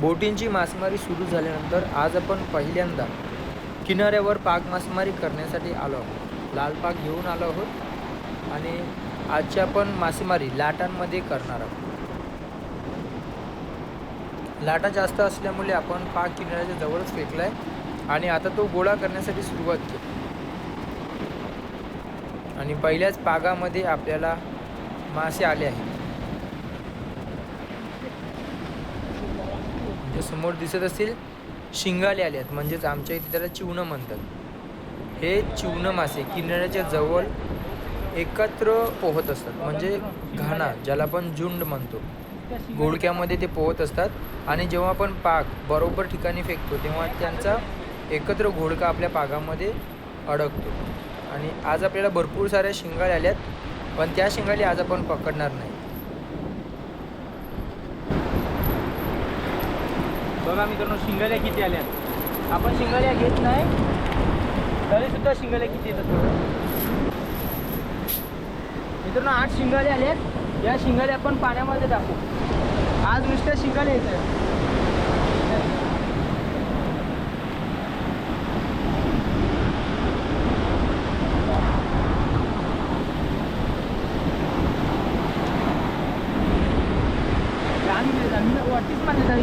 बोटींची मासेमारी सुरू झाल्यानंतर आज आपण पहिल्यांदा किनाऱ्यावर पाक मासेमारी करण्यासाठी आलो आहोत. लाल पाग घेऊन आलो आहोत आणि आजची आपण मासेमारी लाटांमध्ये करणार आहोत. लाटा जास्त असल्यामुळे आपण पाक किनाऱ्याच्या जवळच फेकला आहे आणि आता तो गोळा करण्यासाठी सुरुवात केली. आणि पहिल्याच पागामध्ये आपल्याला मासे आले आहेत. जे समोर दिसत असतील शिंगाले आले आहेत म्हणजेच आमच्या इथे त्याला चिवणं म्हणतात. हे चिवणं मासे किनाऱ्याच्या जवळ एकत्र पोहत असतात. म्हणजे घाणा ज्याला आपण झुंड म्हणतो. गोडक्यामध्ये ते पोहत असतात. आणि जेव्हा आपण पाक बरोबर ठिकाणी फेकतो तेव्हा त्यांचा एकत्र घोडका आपल्या पागामध्ये अडकतो. आणि आज आपल्याला भरपूर साऱ्या शिंगाळे आल्यात पण त्या शिंगाली आज आपण पकडणार नाही. बघा मित्रांनो शिंगाल्या किती आल्या? आपण शिंगाल्या घेत नाही तरी सुद्धा शिंगाल्या किती येतात मित्रांनो आठ शिंगाले आल्यात. या शिंगाल्या आपण पाण्यामध्ये टाकू. आज नुसत्या शिंगाल्या येत आहे आम्ही आम्ही वाटतेच मान्यता